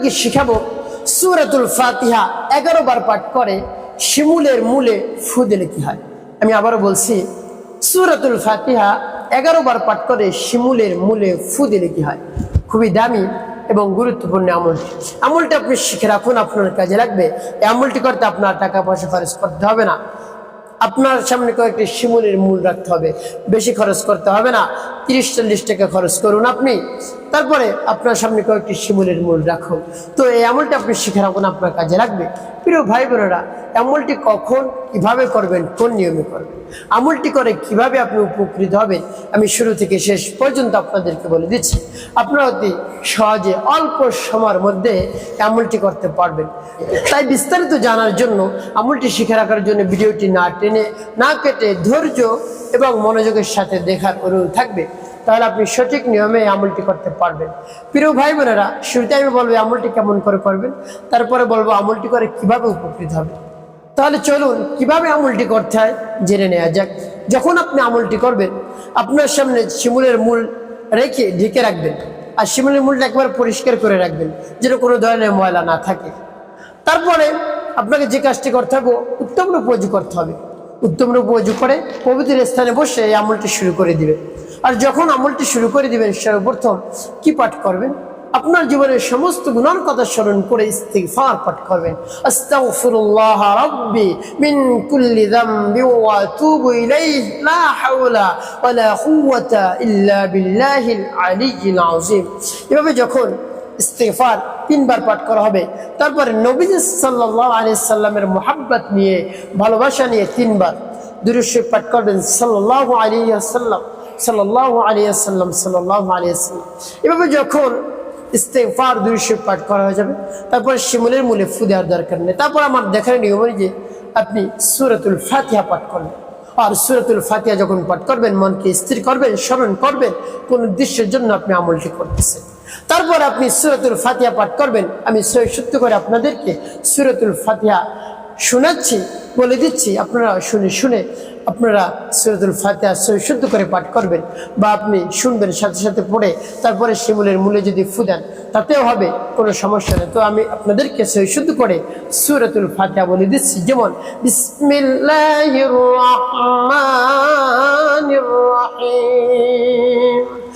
আপনাদেরকে শিখাবো সুরাতুল ফাতিহা এগারো বার পাঠ করে শিমুলের মূলে ফু দিলে কি হয়? আমি আবারও বলছি, সুরাতুল ফাতিহা এগারো বার পাঠ করে শিমুলের মূলে ফু দিলে কি হয়? খুবই দামি এবং গুরুত্বপূর্ণ আমলটি আমলটি আপনি শিখে রাখুন, আপনার কাজে লাগবে। এই আমলটি করতে আপনার টাকা পয়সা খরচ করতে হবে না। আপনার সামনে কয়েকটি শিমুলের মূল রাখতে হবে। বেশি খরচ করতে হবে না। তিরিশ, চল্লিশ টাকা খরচ করুন আপনি। তারপরে আপনার সামনে কয়েকটি শিমুলের মূল রাখুন। তো এই আমলটি আপনি শিখে রাখুন, আপনার কাজে লাগবে। প্রিয় ভাই বোনেরা, আমলটি কখন, কীভাবে করবেন, কোন নিয়মে করবেন? আমলটি করে কীভাবে আপনি উপকৃত হবেন, আমি শুরু থেকে শেষ পর্যন্ত আপনাদেরকে বলে দিচ্ছি। আপনারা অতি সহজে অল্প সময়ের মধ্যে আমলটি করতে পারবেন। তাই বিস্তারিত জানার জন্য আমলটি শিখে রাখার জন্য ভিডিওটি না টেনে, না কেটে ধৈর্য এবং মনোযোগের সাথে দেখার অনুরোধ থাকবে। তাহলে আপনি সঠিক নিয়মে আমলটি করতে পারবেন। প্রিয় ভাই বোনেরা শুরুতে আমি বলব আমলটি কেমন করে করবেন, তারপরে বলব আমলটি করে কীভাবে উপকৃত হবে তাহলে চলুন, কীভাবে আমলটি করতে হয় জেনে নেওয়া যাক। যখন আপনি আমলটি করবেন, আপনার সামনে শিমুলের মূল রেখে ঢেকে রাখবেন, আর শিমুলের মূলটা একবার পরিষ্কার করে রাখবেন, যেন কোনো ধরনের ময়লা না থাকে। তারপরে আপনাকে যে কাজটি করতে হবে, উত্তম রূপ করতে হবে। উত্তম রূপ করে পবিত্র স্থানে বসে এই আমলটি শুরু করে দিবেন। আর যখন আমলটি শুরু করে দিবেন, সর্বপ্রথম কি পাঠ করবেন? আপনার জীবনের সমস্ত গুণার কথা স্মরণ করে ইস্তিগফার পাঠ করবেন। এভাবে যখন ইস্তেফার তিনবার পাঠ করা হবে, তারপরে নবীজ সাল্লাহ আলি সাল্লামের মোহাব্বত নিয়ে, ভালোবাসা নিয়ে তিনবার দুরুশ্বর পাঠ করবেন সাল্লাহ আলী সাল্লাম সাল্লাহ আলী সাল্লাম সাল্লাহ আলী এভাবে যখন ইস্তেফার দুরুশ্বর পাঠ করা হয়ে যাবে, তারপরে শিমুলের মূলে ফু দেওয়ার দরকার নেই। তারপর আমার দেখার নিয়ম যে, আপনি সুরতুল ফাতিহা পাঠ করবেন। আর সুরতুল ফাতিহা যখন পাঠ করবেন, মনকে স্থির করবেন, স্মরণ করবেন, কোন উদ্দেশ্যের জন্য আপনি আমলটি করতেছেন। তারপর আপনি সুরতুল ফাতিহা পাঠ করবেন, আমি সত্য করে আপনাদেরকে সুরতুল ফাতিহা শোনাচ্ছি, বলে দিচ্ছি, আপনারা শুনে শুনে আপনারা সুরতুল ফাতেহা শুদ্ধ করে পাঠ করবেন বা আপনি শুনবেন, সাথে সাথে পড়ে তারপরে শিমুলের মূলে যদি ফু দেন, তাতেও হবে, কোনো সমস্যা নেই। তো আমি আপনাদেরকে শুদ্ধ করে সুরতুল ফাতেহা বলে দিচ্ছি। যেমন বিসমিল্লাহ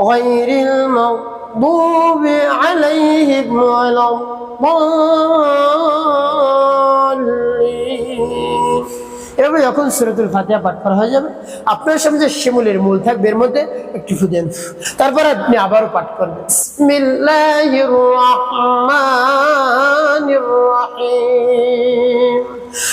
غير المغضوب عليهم ولا الضالين এভাবে যখন সুরতুল ফাতিহা পাঠ করা হয়ে যাবে আপনার সামনে যে শিমুলের মূল থাকবে এর মধ্যে একটু ফুদেন তারপর আপনি আবারও পাঠ করবেন বিসমিল্লাহির রহমানির রহিম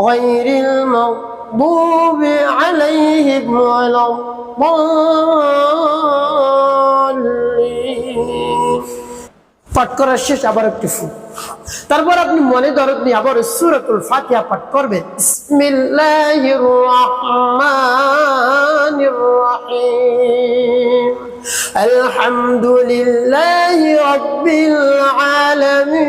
غير المغضوب عليهم ولا الضالين পাঠ করার শেষ আবার একটি ফুল তারপর আপনি মনে দরদ নিয়ে আবার সুরতুল ফাতিহা পাঠ করবেন বিসমিল্লাহির রহমানির রহিম الحمد لله رب العالمين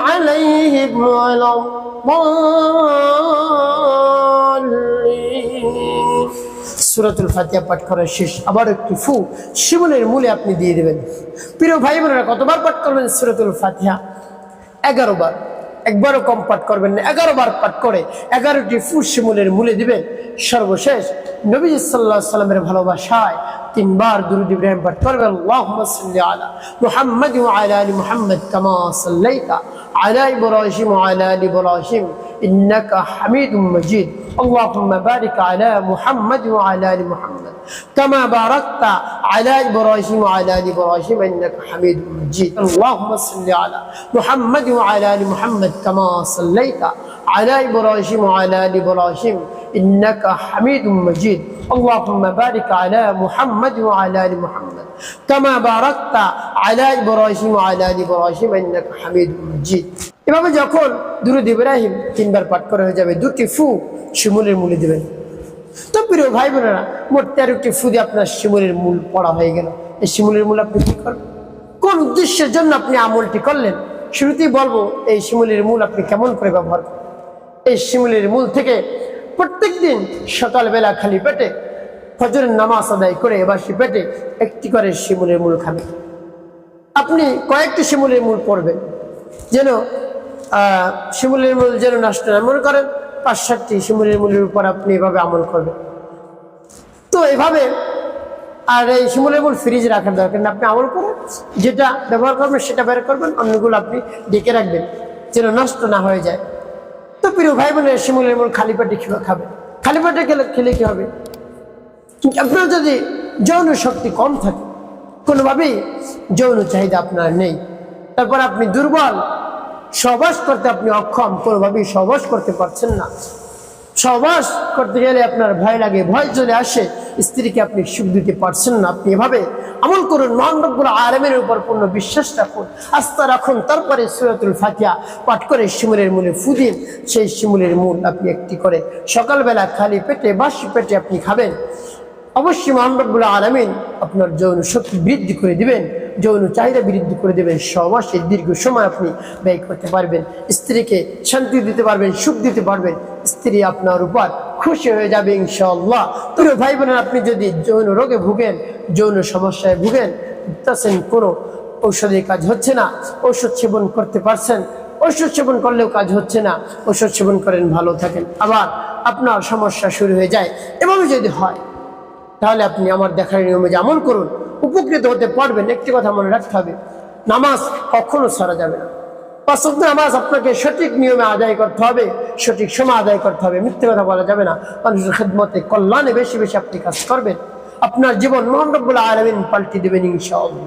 عليهم ولا الضالين সুরাতুল ফাতিহা পাঠ করা শেষ আবার একটি ফু শিমুলের মূলে আপনি দিয়ে দেবেন প্রিয় ভাই বোনেরা কতবার পাঠ করবেন সুরাতুল ফাতিহা এগারো বার একবারও কম পাঠ করবেন না এগারো বার পাঠ করে এগারোটি ফু শিমুলের মূলে দিবেন সর্বশেষ নবী সাল্লাহ সাল্লামের ভালোবাসায় তিনবার দুরুদ ইব্রাহিম পাঠ করবেন আল্লাহুম্মা সাল্লি আলা মুহাম্মাদ ওয়া আলা আলি মুহাম্মাদ কামা সাল্লাইতা আলা ইব্রাহিম ওয়া আলা আলি ইব্রাহিম ইন্নাকা হামিদুম মাজিদ اللهم بارك على محمد وعلى ال محمد كما باركت على ابراهيم وعلى ال ابراهيم انك حميد مجيد اللهم صل على محمد وعلى ال محمد كما صليت على ابراهيم وعلى ال ابراهيم انك حميد مجيد اللهم بارك على محمد وعلى ال محمد كما باركت على ابراهيم وعلى ال ابراهيم انك حميد مجيد এভাবে যখন দুরুদ ইব্রাহিম তিনবার পাঠ করা হয়ে যাবে দুটি ফু শিমুলের মূলে দেবেন তো প্রিয় ভাই বোনেরা মোট তেরোটি ফু দিয়ে আপনার শিমুলের মূল পড়া হয়ে গেল এই শিমুলের মূল আপনি কি করবেন কোন উদ্দেশ্যের জন্য আপনি আমলটি করলেন শুরুতেই বলবো এই শিমুলের মূল আপনি কেমন করে ব্যবহার করেন এই শিমুলের মূল থেকে প্রত্যেক দিন সকালবেলা খালি পেটে ফজরের নামাজ আদায় করে এবার সে পেটে একটি করে শিমুলের মূল খাবে। আপনি কয়েকটি শিমুলের মূল পড়বেন। যেন শিমুলের মূল যেন নষ্ট না মনে করেন, পাঁচ সাতটি শিমুলের মূলের উপর আপনি এভাবে আমল করবেন। তো এভাবে আর এই শিমুলের মূল ফ্রিজে রাখার দরকার না আপনি আমল করেন, যেটা ব্যবহার করবেন সেটা বের করবেন, অন্যগুলো আপনি ডেকে রাখবেন, যেন নষ্ট না হয়ে যায়। তো প্রিয় ভাই বোনের শিমুলের মূল খালি পেটে খেয়ে খাবে? খালি পেটে খেলে খেলে কি হবে? আপনার যদি যৌন শক্তি কম থাকে, কোনোভাবেই যৌন চাহিদা আপনার নেই। তারপর আপনি দুর্বল, সহবাস করতে আপনি অক্ষম, কোনোভাবেই সহবাস করতে পারছেন না। সহবাস করতে গেলে আপনার ভয় লাগে, ভয় চলে আসে। স্ত্রীকে আপনি সুখ দিতে পারছেন না, আপনি এভাবে আমল করুন। মহানবগুলো আরামের উপর পূর্ণ বিশ্বাস রাখুন। আস্থা রাখুন। তারপরে সুরতুল ফাতিহা পাঠ করে শিমুলের মূলে ফুদিন সেই শিমুলের মূল আপনি একটি করে সকালবেলা খালি পেটে, বাসি পেটে আপনি খাবেন। অবশ্যই মোহাম্মদুল্লাহ আলমিন আপনার যৌন শক্তি বৃদ্ধি করে দিবেন। যৌন চাহিদা বৃদ্ধি করে দেবেন সমাসে দীর্ঘ সময় আপনি ব্যয় করতে পারবেন, স্ত্রীকে শান্তি দিতে পারবেন, সুখ দিতে পারবেন, স্ত্রী আপনার উপর খুশি হয়ে যাবে ইনশাআল্লাহ। প্রিয় ভাই বোনের আপনি যদি যৌন রোগে ভুগেন, যৌন সমস্যায় ভুগেন বুঝতেছেন কোনো ঔষধে কাজ হচ্ছে না, ঔষধ সেবন করতে পারছেন, ঔষধ সেবন করলেও কাজ হচ্ছে না ওষুধ সেবন করেন, ভালো থাকেন। আবার আপনার সমস্যা শুরু হয়ে যায়, এভাবে যদি হয়, তাহলে আপনি আমার দেখার নিয়মে আমল করুন উপকৃত হতে পারবেন একটি কথা মনে রাখতে হবে। নামাজ কখনো ছাড়া যাবে না। পাঁচ নামাজ আপনাকে সঠিক নিয়মে আদায় করতে হবে, সঠিক সময় আদায় করতে হবে। মিথ্যে কথা বলা যাবে না। মানুষের খেদমতে কল্যাণে বেশি বেশি আপনি কাজ করবেন। আপনার জীবন মোহাম্মবুল্লাহ আলমিন পাল্টি দেবেন ইনশাআল্লাহ।